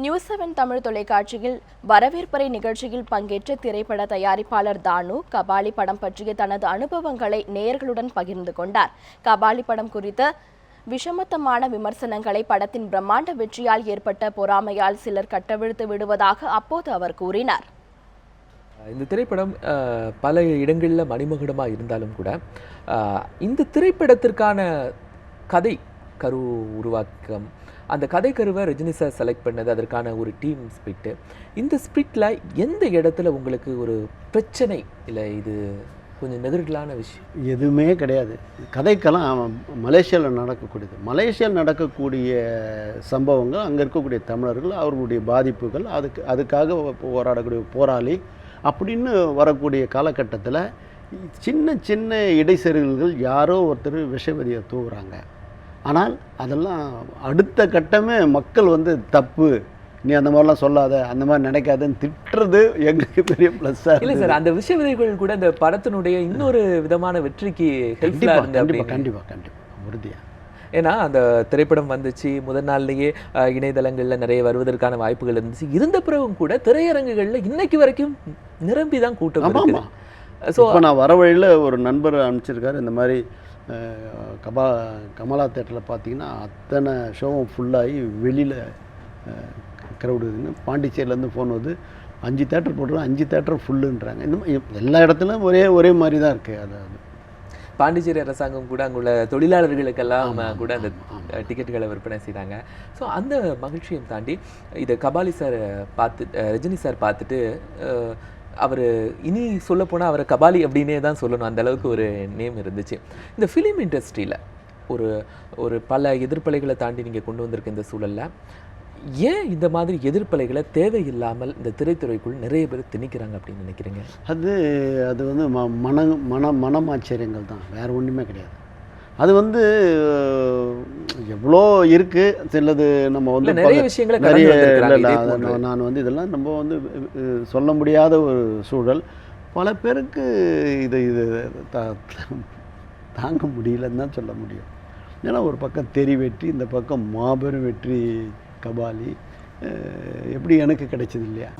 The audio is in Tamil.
நியூஸ் செவன் தமிழ் தொலைக்காட்சியில் வரவேற்பறை நிகழ்ச்சியில் பங்கேற்ற திரைப்பட தயாரிப்பாளர் தானு கபாலி படம் பற்றிய தனது அனுபவங்களை நேயர்களுடன் பகிர்ந்து கொண்டார். கபாலி படம் குறித்த விஷமத்தமான விமர்சனங்களை படத்தின் பிரம்மாண்ட வெற்றியால் ஏற்பட்ட பொறாமையால் சிலர் கட்டவிழ்த்து விடுவதாக அப்போது அவர் கூறினார். இந்த திரைப்படம் பல இடங்களில் மணிமகுடமாக இருந்தாலும் கூட இந்த திரைப்படத்திற்கான கதை கரு உருவாக்கம் அந்த கதை கருவை ரஜினி சார் செலக்ட் பண்ணது அதற்கான ஒரு டீம் ஸ்பிரிட்டு இந்த ஸ்பிரிட்டில் எந்த இடத்துல உங்களுக்கு ஒரு பிரச்சனை இல்லை இது கொஞ்சம் நெருடலான விஷயம்? எதுவுமே கிடையாது. கதைக்கெல்லாம் மலேசியாவில் நடக்கக்கூடியது. மலேசியாவில் நடக்கக்கூடிய சம்பவங்கள் அங்கே இருக்கக்கூடிய தமிழர்கள் அவர்களுடைய பாதிப்புகள் அதுக்கு அதுக்காக போராடக்கூடிய போராளி அப்படின்னு வரக்கூடிய காலகட்டத்தில் சின்ன சின்ன இடைசெருகல்கள் யாரோ ஒருத்தர் விஷவதியை தூவுறாங்க. ஆனால் அதெல்லாம் அடுத்த கட்டமே மக்கள் வந்து தப்பு. நீ அந்த மாதிரிலாம் சொல்லாத அந்த மாதிரி நினைக்காதன்னு திட்டுறது எங்களுக்கு பெரிய ப்ளஸ்ஸாக இல்லை சார் அந்த விஷய விதைகள் கூட இந்த படத்தினுடைய இன்னொரு விதமான வெற்றிக்கு ஹெல்ப்ஃபுல்லாக இருந்து கண்டிப்பாக கண்டிப்பாக கண்டிப்பாக உறுதியாக ஏன்னா அந்த திரைப்படம் வந்துச்சு முதல் நாள்லயே இணையதளங்கள்ல நிறைய வருவதற்கான வாய்ப்புகள் இருந்துச்சு. இருந்த பிறகும் கூட திரையரங்குகள்ல இன்னைக்கு வரைக்கும் நிரம்பி தான் கூட்டம் ஸோ நான் வர வழியில் ஒரு நண்பர் அனுப்பிச்சிருக்காரு இந்த மாதிரி கபா கமலா தேட்டரில் பார்த்தீங்கன்னா அத்தனை ஷோவும் ஃபுல்லாகி வெளியில் க்ரௌடுன்னு பாண்டிச்சேரியிலேருந்து ஃபோன் வந்து அஞ்சு தேட்டர் போட்டுருவோம் அஞ்சு தேட்டர் ஃபுல்லுன்றாங்க இந்த மாதிரி எல்லா இடத்துலையும் ஒரே ஒரே மாதிரி தான் இருக்குது அது அது. பாண்டிச்சேரி அரசாங்கம் கூட அங்குள்ள தொழிலாளர்களுக்கெல்லாம் கூட அந்த டிக்கெட்டுகளை விற்பனை செய்தாங்க. ஸோ அந்த மகிழ்ச்சியை தாண்டி இதை கபாலி சார் பார்த்து ரஜினி சார் பார்த்துட்டு அவர் இனி சொல்லப்போனால் அவரை கபாலி அப்படின்னே தான் சொல்லணும். அந்த அளவுக்கு ஒரு நேம் இருந்துச்சு. இந்த ஃபிலிம் இண்டஸ்ட்ரியில் ஒரு ஒரு பல எதிர்ப்பலைகளை தாண்டி நீங்கள் கொண்டு வந்திருக்க இந்த சூழல்ல ஏன் இந்த மாதிரி எதிர்ப்பலைகளை தேவையில்லாமல் இந்த திரைத்துறைக்குள் நிறைய பேர் திணிக்கிறாங்க அப்படின்னு நினைக்கிறீங்க? அது அது வந்து ம மன மன மனமாச்சரியங்கள் தான். வேறு ஒன்றுமே கிடையாது. அது வந்து எவ்வளோ இருக்குது சிலது நம்ம வந்து நிறைய விஷயங்களை நிறைய இல்ல. நான் வந்து இதெல்லாம் நம்ம வந்து சொல்ல முடியாத ஒரு சூழல். பல பேருக்கு இது இது தாங்க முடியலன்னு தான் சொல்ல முடியும். ஏன்னா ஒரு பக்கம் தெரி வெற்றி இந்த பக்கம் மாபெரும் வெற்றி கபாலி எப்படி எனக்கு கிடைச்சது இல்லையா?